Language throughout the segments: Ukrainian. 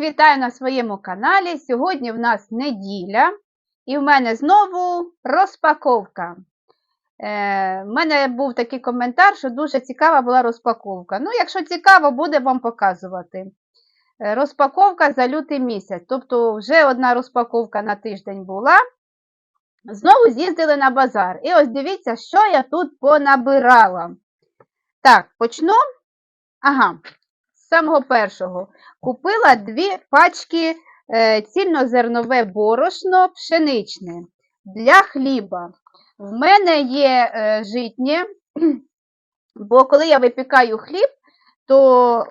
Вітаю на своєму каналі. Сьогодні в нас неділя, і в мене знову розпаковка. Е, в мене був такий коментар, що дуже цікава була розпаковка. Ну, якщо цікаво, буде вам показувати. Е, розпаковка за лютий місяць. Тобто, вже одна розпаковка на тиждень була. Знову з'їздили на базар. І ось дивіться, що я тут понабирала. Так, почну. Ага, самого першого. Купила дві пачки е, цільнозернове борошно пшеничне для хліба. В мене є е, житнє, бо коли я випікаю хліб, то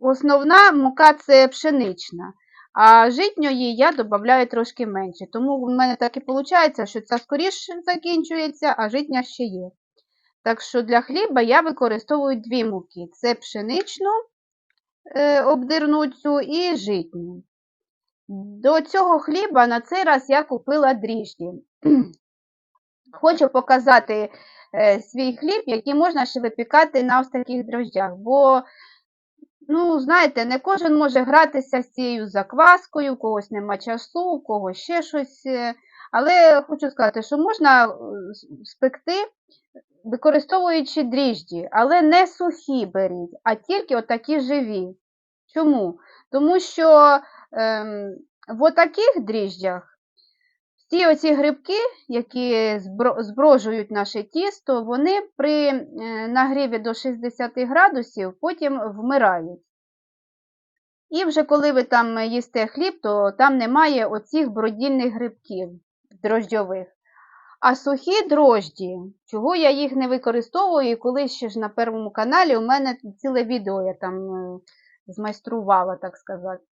основна мука це пшенична, а житньої я додаю трошки менше. Тому в мене так і виходить, що ця скоріше закінчується, а житня ще є. Так що для хліба я використовую дві муки: це пшеничну е, і житню. До цього хліба на цей раз я купила дріжджі. Хочу показати е, свій хліб, який можна ще випікати на ось таких дрожжах. Бо, ну, знаєте, не кожен може гратися з цією закваскою, у когось нема часу, у когось ще щось. е. Але хочу сказати, що можна спекти, використовуючи дріжджі, але не сухі беріть, а тільки отакі живі. Чому? Тому що ем, в отаких дріжджах всі оці грибки, які зброжують наше тісто, вони при е, нагріві до 60 градусів потім вмирають. І вже коли ви там їсте хліб, то там немає оцих бродільних грибків дрожджових. А сухі дрожджі, чого я їх не використовую, і коли ще ж на першому каналі у мене ціле відео я там е, змайструвала, так сказати.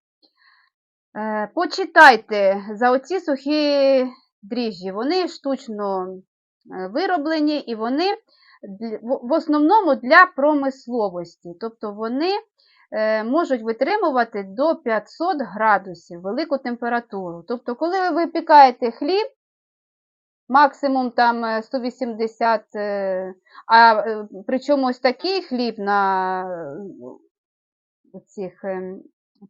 Е, Почитайте за оці сухі дріжджі. Вони штучно е, вироблені і вони в основному для промисловості. Тобто вони можуть витримувати до 500 градусів велику температуру. Тобто, коли ви випікаєте хліб, максимум там е, 180, е, а е, причому ось такий хліб на е, цих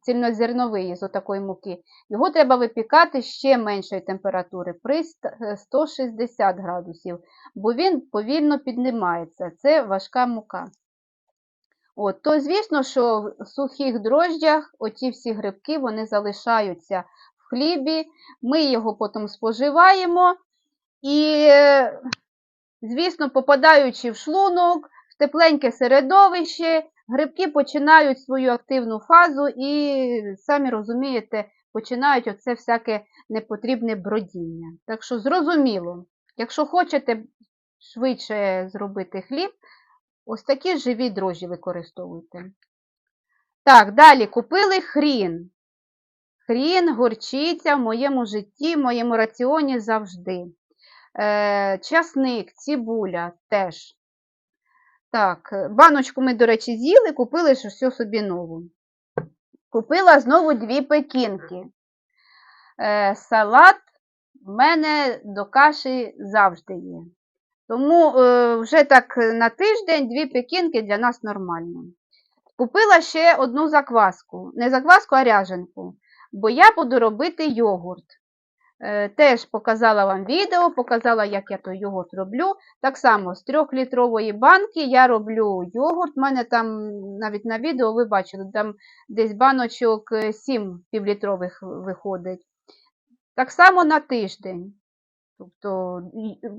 цільнозерновий з отакої муки, його треба випікати ще меншої температури при е, 160 градусів, бо він повільно піднімається. Це важка мука. От, то, звісно, що в сухих дрожджах оті всі грибки вони залишаються в хлібі, ми його потім споживаємо. І, е, звісно, попадаючи в шлунок, в тепленьке середовище, грибки починають свою активну фазу і, самі розумієте, починають оце всяке непотрібне бродіння. Так що зрозуміло, якщо хочете швидше зробити хліб, ось такі живі дрожжі використовуйте. Так, далі купили хрін. Хрін, горчиця в моєму житті, в моєму раціоні завжди. Е, часник, цибуля теж. Так, е, баночку ми, до речі, з'їли, купили все собі нову. Купила знову дві пекінки. Е, салат в мене до каші завжди є. Тому е, вже так на тиждень дві пекінки для нас нормально. Купила ще одну закваску. Не закваску, а ряженку. Бо я буду робити йогурт. Е, Теж показала вам відео, показала, як я той йогурт роблю. Так само з 3-літрової банки я роблю йогурт. У мене там навіть на відео ви бачили, там десь баночок 7 півлітрових виходить. Так само на тиждень. Тобто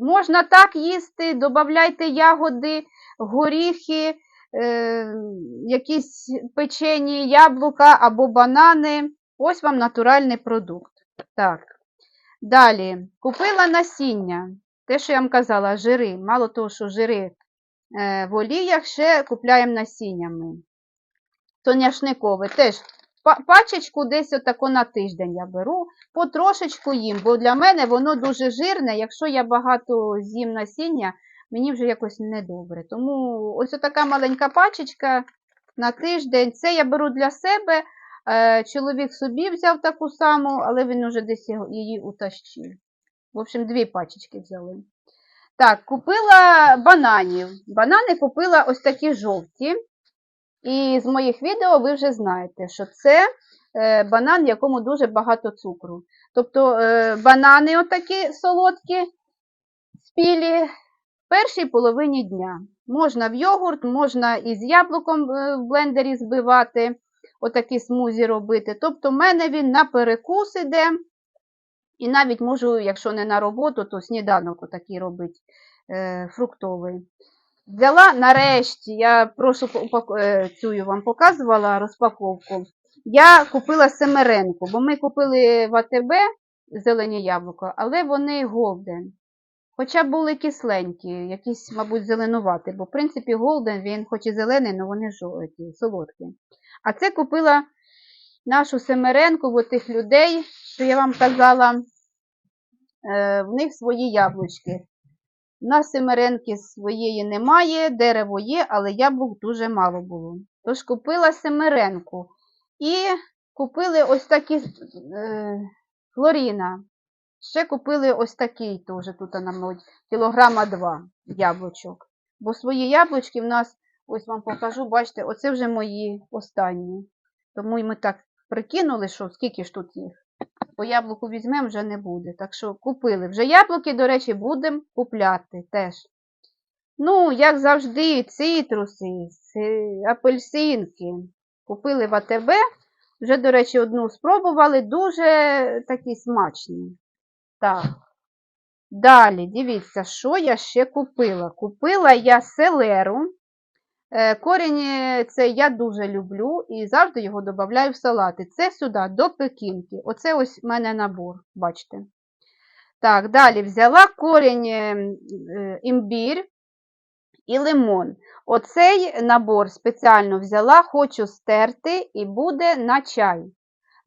можна так їсти, додавайте ягоди, горіхи, е, якісь печені, яблука або банани. Ось вам натуральний продукт. Так. Далі, купила насіння. Те, що я вам казала, жири. Мало того, що жири е, в оліях, ще купляємо насіннями. Соняшникове. Теж пачечку десь отако на тиждень я беру, потрошечку їм, бо для мене воно дуже жирне. Якщо я багато з'їм насіння, мені вже якось недобре. Тому ось така маленька пачечка на тиждень. Це я беру для себе. Е, Чоловік собі взяв таку саму, але він уже десь її утащив. В общем, дві пачечки взяли. Так, купила бананів. Банани купила ось такі жовті. І з моїх відео ви вже знаєте, що це е, банан, в якому дуже багато цукру. Тобто е, банани отакі солодкі, спілі в першій половині дня. Можна в йогурт, можна із яблуком в блендері збивати, отакі смузі робити. Тобто, в мене він на перекус іде. І навіть можу, якщо не на роботу, то сніданок отакий робити е, фруктовий. Взяла нарешті, я прошу е, цю вам показувала розпаковку. Я купила семеренку, бо ми купили в АТБ зелені яблука, але вони голден. Хоча були кисленькі, якісь, мабуть, зеленуваті, бо в принципі голден, він хоч і зелений, але вони жовті, солодкі. А це купила нашу семеренку в тих людей, що я вам казала, е, в них свої яблучки. У нас семеренки своєї немає, дерево є, але яблук дуже мало було. Тож купила семеренку. І купили ось такі е, хлоріна. Ще купили ось такий теж, тут нам кілограма два яблучок. Бо свої яблучки в нас, ось вам покажу, бачите, оце вже мої останні. Тому ми так прикинули, що скільки ж тут їх. По яблуку візьмемо, вже не буде. Так що купили. Вже яблуки, до речі, будемо купляти теж. Ну, як завжди, цитруси, апельсинки. Купили в АТБ. Вже, до речі, одну спробували. Дуже такі смачні. Так. Далі, дивіться, що я ще купила. Купила я селеру. Е, Корінь е, це я дуже люблю і завжди його додаю в салати. Це сюди, до пекінки. Оце ось в мене набор, бачите. Так, далі взяла корінь е, імбір і лимон. Оцей набор спеціально взяла, хочу стерти і буде на чай.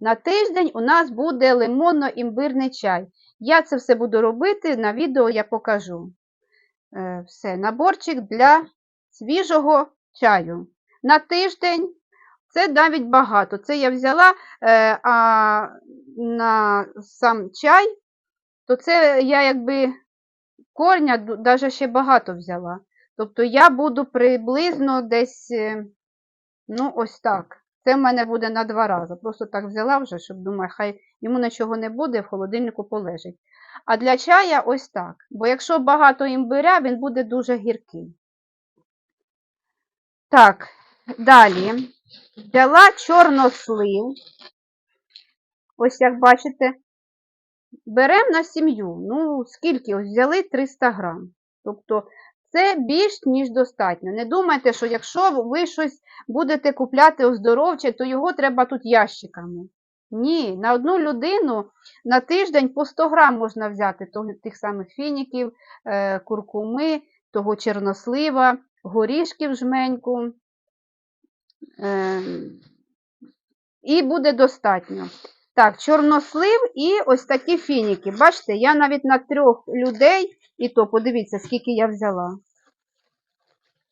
На тиждень у нас буде лимонно-імбирний чай. Я це все буду робити, на відео я покажу. Е, Все, наборчик для свіжого чаю. На тиждень це навіть багато. Це я взяла, е, а на сам чай, то це я якби корня навіть ще багато взяла. Тобто я буду приблизно десь, е, ну, ось так. Це в мене буде на два рази. Просто так взяла вже, щоб думаю, хай йому нічого не буде, в холодильнику полежить. А для чая ось так. Бо якщо багато імбиря, він буде дуже гіркий. Так, далі взяла чорнослив. Ось як бачите, беремо на сім'ю. Ну, скільки? Ось взяли 300 грам. Тобто це більш ніж достатньо. Не думайте, що якщо ви щось будете купляти оздоровче, то його треба тут ящиками. Ні, на одну людину на тиждень по 100 грам можна взяти тих самих фініків, е, куркуми, того чорнослива, горішків жменьку. Е, і буде достатньо. Так, чорнослив і ось такі фініки. Бачите, я навіть на трьох людей, і то подивіться, скільки я взяла.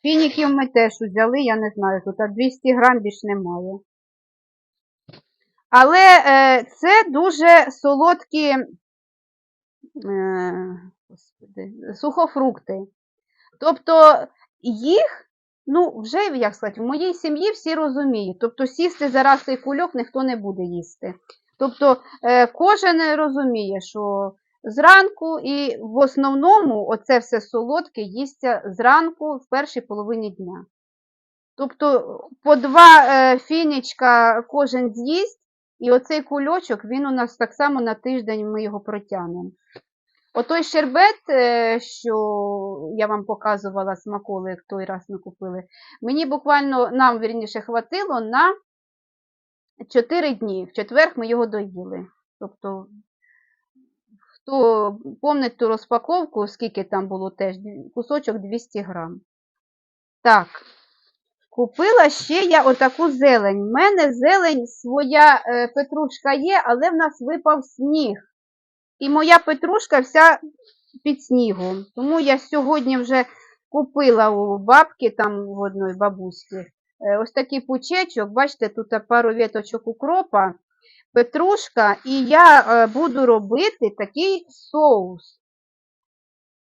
Фініків ми теж взяли, я не знаю, тут 200 грам більш немає. Але е, це дуже солодкі е, господи, сухофрукти. Тобто їх, ну, вже, як сказати, в моїй сім'ї всі розуміють. Тобто сісти зараз цей кульок ніхто не буде їсти. Тобто е, кожен розуміє, що зранку і в основному оце все солодке їсться зранку в першій половині дня. Тобто по два е, фінічка кожен з'їсть, і оцей кульочок, він у нас так само на тиждень ми його протягнемо. Отой щербет, е, що я вам показувала смаколик той раз ми купили, мені буквально, нам вірніше, хватило на 4 дні. В четвер ми його доїли. Тобто, хто помнить ту розпаковку, скільки там було теж, кусочок 200 грам. Так, купила ще я отаку зелень. У мене зелень своя е, петрушка є, але в нас випав сніг. І моя петрушка вся під снігом. Тому я сьогодні вже купила у бабки, там в одної бабуськи, ось такий пучечок. Бачите, тут пару віточок укропа, петрушка, і я е, буду робити такий соус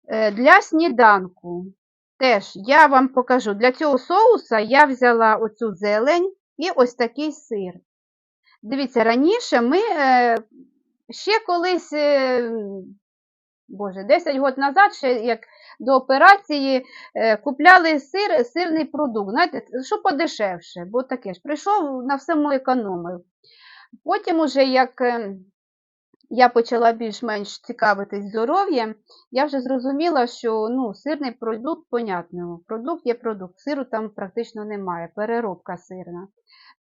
е, для сніданку. Теж я вам покажу. Для цього соуса я взяла оцю зелень і ось такий сир. Дивіться, раніше ми е, ще колись, е, боже, 10 років назад, ще як до операції, е, купляли сир, сирний продукт. Знаєте, що подешевше, бо таке ж прийшов на всьому економив. Потім, уже як е, я почала більш-менш цікавитись здоров'ям, я вже зрозуміла, що ну, сирний продукт, понятно, продукт є продукт, сиру там практично немає, переробка сирна.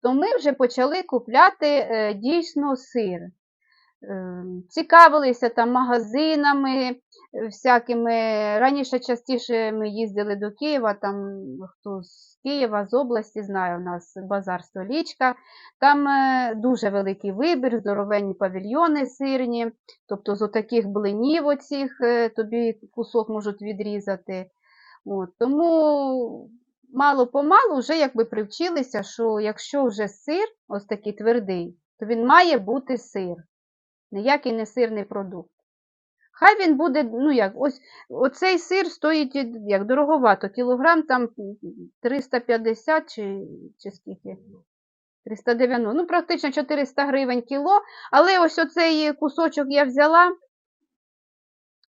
То ми вже почали купляти е, дійсно сир. Цікавилися там магазинами всякими. Раніше частіше ми їздили до Києва, там хто з Києва, з області знає, у нас базар столічка. Там е, дуже великий вибір, здоровенні павільйони сирні, тобто з отаких блинів оцих е, тобі кусок можуть відрізати. От, тому мало-помалу вже якби привчилися, що якщо вже сир ось такий твердий, то він має бути сир, ніякий не сирний продукт. Хай він буде, ну як, ось оцей сир стоїть як дороговато, кілограм там 350 чи, чи скільки? 390, ну практично 400 гривень кіло, але ось оцей кусочок я взяла,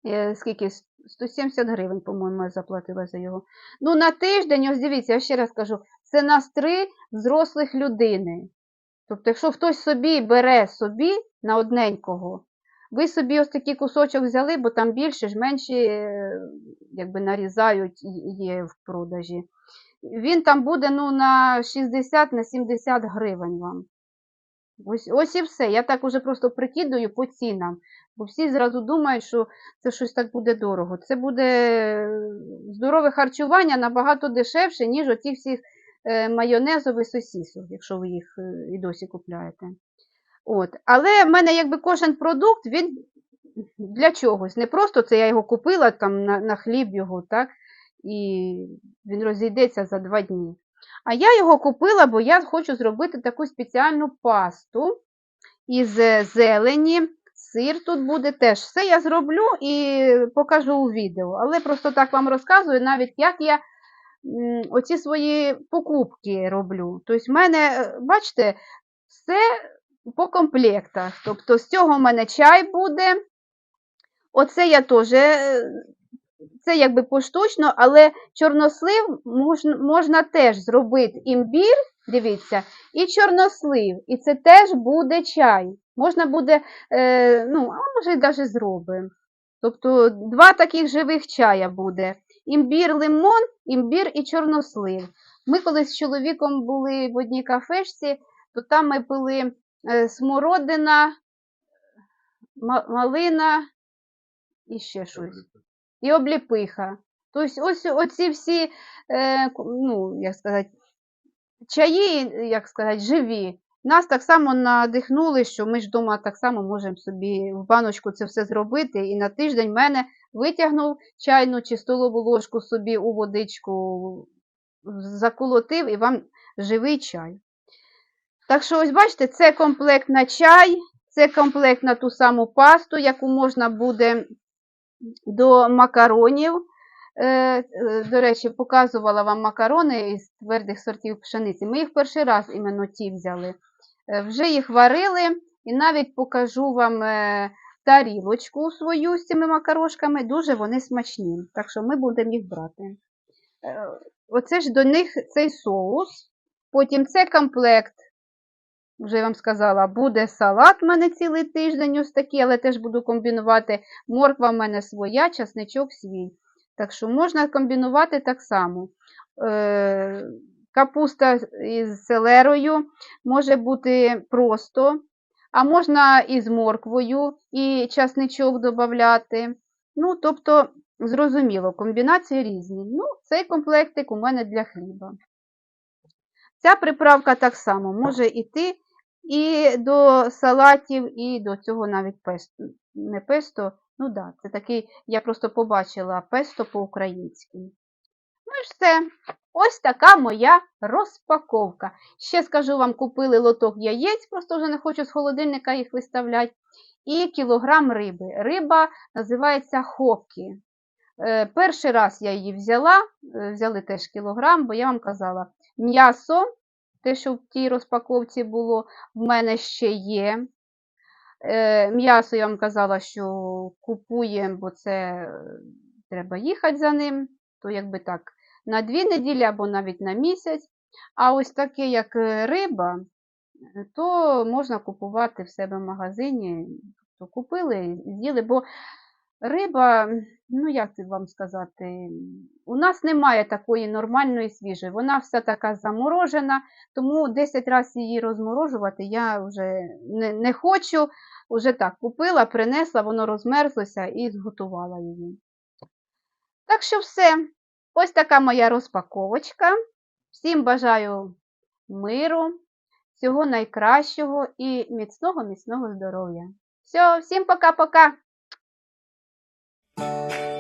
е, скільки, 170 гривень, по-моєму, я заплатила за його. Ну, на тиждень, ось дивіться, я ще раз кажу, це нас три взрослих людини. Тобто, якщо хтось собі бере собі на одненького, ви собі ось такий кусочок взяли, бо там більше ж менші е, якби нарізають є в продажі. Він там буде ну, на 60 на 70 гривень вам. Ось, ось і все. Я так уже просто прикидаю по цінам. Бо всі зразу думають, що це щось так буде дорого. Це буде е, здорове харчування набагато дешевше, ніж оці всі е, майонезові сосісок, якщо ви їх і досі купляєте. От. Але в мене якби кожен продукт, він для чогось. Не просто це я його купила там на, на хліб його, так, і він розійдеться за два дні. А я його купила, бо я хочу зробити таку спеціальну пасту із зелені. Сир тут буде теж. Все я зроблю і покажу у відео. Але просто так вам розказую, навіть як я оці свої покупки роблю. Тобто, в мене, е, бачите, все по комплектах. Тобто, з цього в мене чай буде. Оце я теж, е, це якби поштучно, але чорнослив можна, можна теж зробити імбір, дивіться, і чорнослив. І це теж буде чай. Можна буде, е, ну, а може навіть зробимо. Тобто два таких живих чая буде. Імбір лимон, імбір і чорнослив. Ми колись з чоловіком були в одній кафешці, то там ми пили смородина, малина і ще щось. І обліпиха. Тобто ось оці всі, е, ну, як сказати, чаї, як сказати, живі. Нас так само надихнули, що ми ж вдома так само можемо собі в баночку це все зробити. І на тиждень мене витягнув чайну чи столову ложку собі у водичку, заколотив і вам живий чай. Так що, ось бачите, це комплект на чай, це комплект на ту саму пасту, яку можна буде до макаронів. Е, е, До речі, показувала вам макарони із твердих сортів пшениці. Ми їх перший раз іменно ті взяли. Е, Вже їх варили і навіть покажу вам тарілочку свою з цими макарошками. Дуже вони смачні. Так що ми будемо їх брати. Оце ж до них цей соус. Потім це комплект. Вже я вам сказала, буде салат в мене цілий тиждень, ось такий, але теж буду комбінувати. Морква в мене своя, часничок свій. Так що можна комбінувати так само. Е, капуста із селерою може бути просто, а можна і з морквою, і часничок додати. Ну, тобто, зрозуміло, комбінації різні. Ну, цей комплектик у мене для хліба. Ця приправка так само може йти і до салатів, і до цього навіть песто. Не песто, ну да, це такий, я просто побачила песто по-українськи. Ну і все. Ось така моя розпаковка. Ще скажу вам, купили лоток яєць, просто вже не хочу з холодильника їх виставляти. І кілограм риби. Риба називається хокі. Е, перший раз я її взяла, е, взяли теж кілограм, бо я вам казала, м'ясо те, що в тій розпаковці було, в мене ще є. Е, М'ясо я вам казала, що купуємо, бо це е, треба їхати за ним, то якби так, на дві неділі або навіть на місяць. А ось таке, як е, риба, то можна купувати в себе в магазині. То купили, з'їли, бо риба, ну як це вам сказати, у нас немає такої нормальної свіжої. Вона вся така заморожена, тому 10 разів її розморожувати я вже не, не хочу. Уже так купила, принесла, воно розмерзлося і зготувала її. Так що все. Ось така моя розпаковочка. Всім бажаю миру, всього найкращого і міцного, міцного здоров'я. Все, всім пока-пока! Thank you.